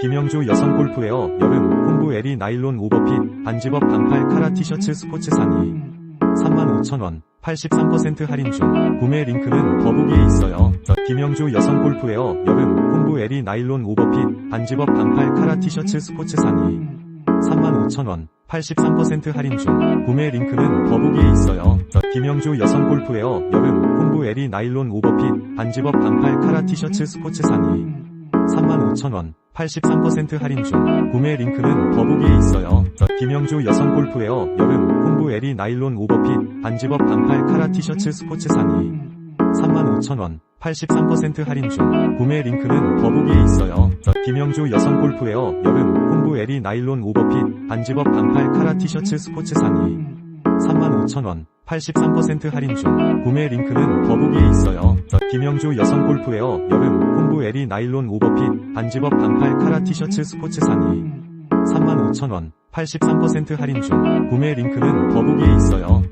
김영주 여성 골프웨어 여름 홍부 에리 나일론 오버핏 반집업 반팔 카라 티셔츠 스포츠 상의 35,000원 83% 할인 중 구매 링크는 더보기에 있어요. 김영주 여성 골프웨어 여름 홍부 에리 나일론 오버핏 반집업 반팔 카라 티셔츠 스포츠 상의 35,000원 83% 할인 중 구매 링크는 더보기에 있어요. 김영주 여성 골프웨어 여름 홍부 에리 나일론 오버핏 반집업 반팔 카라 티셔츠 스포츠 상의 35,000원 83% 할인 중 구매 링크는 더보기에 있어요. 김영주 여성 골프웨어 여름 홍부 에리 나일론 오버핏 반집업 반팔 카라 티셔츠 스포츠 상의 35,000원 83% 할인 중 구매 링크는 더보기에 있어요. 김영주 여성 골프웨어 여름 홍부 에리 나일론 오버핏 반집업 반팔 카라 티셔츠 스포츠 상의 35,000원 83% 할인 중 구매 링크는 더보기에 있어요. 김영주 여성 골프웨어 여름 홍부 에리 나일론 오버핏 반집업 반팔 카라 티셔츠 스포츠 상의 35,000원 83% 할인 중 구매 링크는 더보기에 있어요.